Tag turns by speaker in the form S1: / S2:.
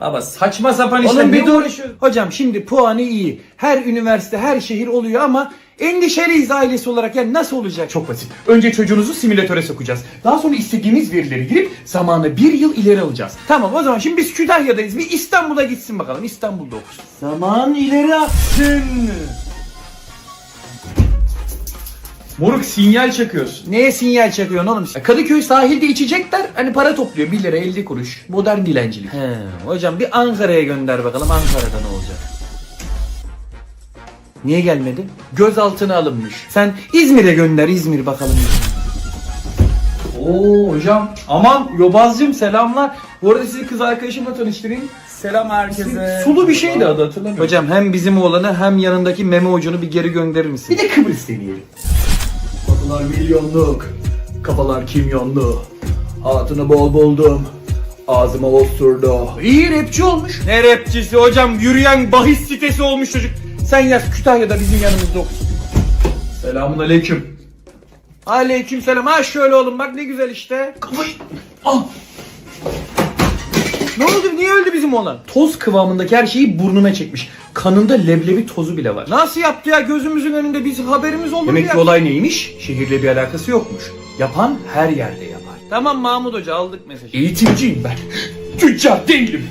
S1: Baba saçma sapan
S2: Oğlum bir dur.
S1: uğraşıyor-
S2: Hocam şimdi puanı iyi. Her üniversite, her şehir oluyor ama endişeliyiz ailesi olarak. Yani nasıl olacak?
S1: Çok basit. Önce çocuğunuzu simülatöre sokacağız. Daha sonra istediğimiz verileri girip zamanı bir yıl ileri alacağız.
S2: Tamam o zaman şimdi biz Kütahya'dayız. Bir İstanbul'a gitsin bakalım. İstanbul'da okusun. Zaman ileri aksın.
S1: Moruk sinyal çakıyorsun.
S2: Neye sinyal çakıyorsun oğlum?
S1: Kadıköy sahilde içecekler hani para topluyor 1 lira 50 kuruş. Modern dilencilik.
S2: He, hocam bir Ankara'ya gönder bakalım. Ankara'da ne olacak? Niye gelmedi? Gözaltına alınmış. Sen İzmir'e gönder İzmir bakalım.
S1: Oo hocam aman Yobazcım selamlar. Bu arada sizi kız arkadaşımla tanıştırayım. Selam herkese. Sulu bir şeydi adı hatırlamıyorum.
S2: Hocam hem bizim oğlanı hem yanındaki meme ucunu bir geri gönderir misin?
S1: Bir de Kıbrıs deneyelim. Kafalar milyonluk, kafalar kimyonlu. Hatunu bol buldum, ağzıma osurdu.
S2: İyi rapçi olmuş. Ne rapçisi hocam? Yürüyen bahis sitesi olmuş çocuk. Sen yaz Kütahya'da bizim yanımızda okusun.
S1: Selamun aleyküm.
S2: Aleyküm selam. Ha şöyle oğlum bak ne güzel işte.
S1: Kafayı... Ah!
S2: Ne oldu? Öldü bizim oğlan?
S1: Toz kıvamındaki her şeyi burnuna çekmiş. Kanında leblebi tozu bile var.
S2: Nasıl yaptı ya gözümüzün önünde biz haberimiz olur
S1: Demek
S2: ya.
S1: ki olay neymiş? Şehirle bir alakası yokmuş. Yapan her yerde yapar.
S2: Tamam Mahmut Hoca aldık mesajı.
S1: Eğitimciyim ben. Tüccar değilim.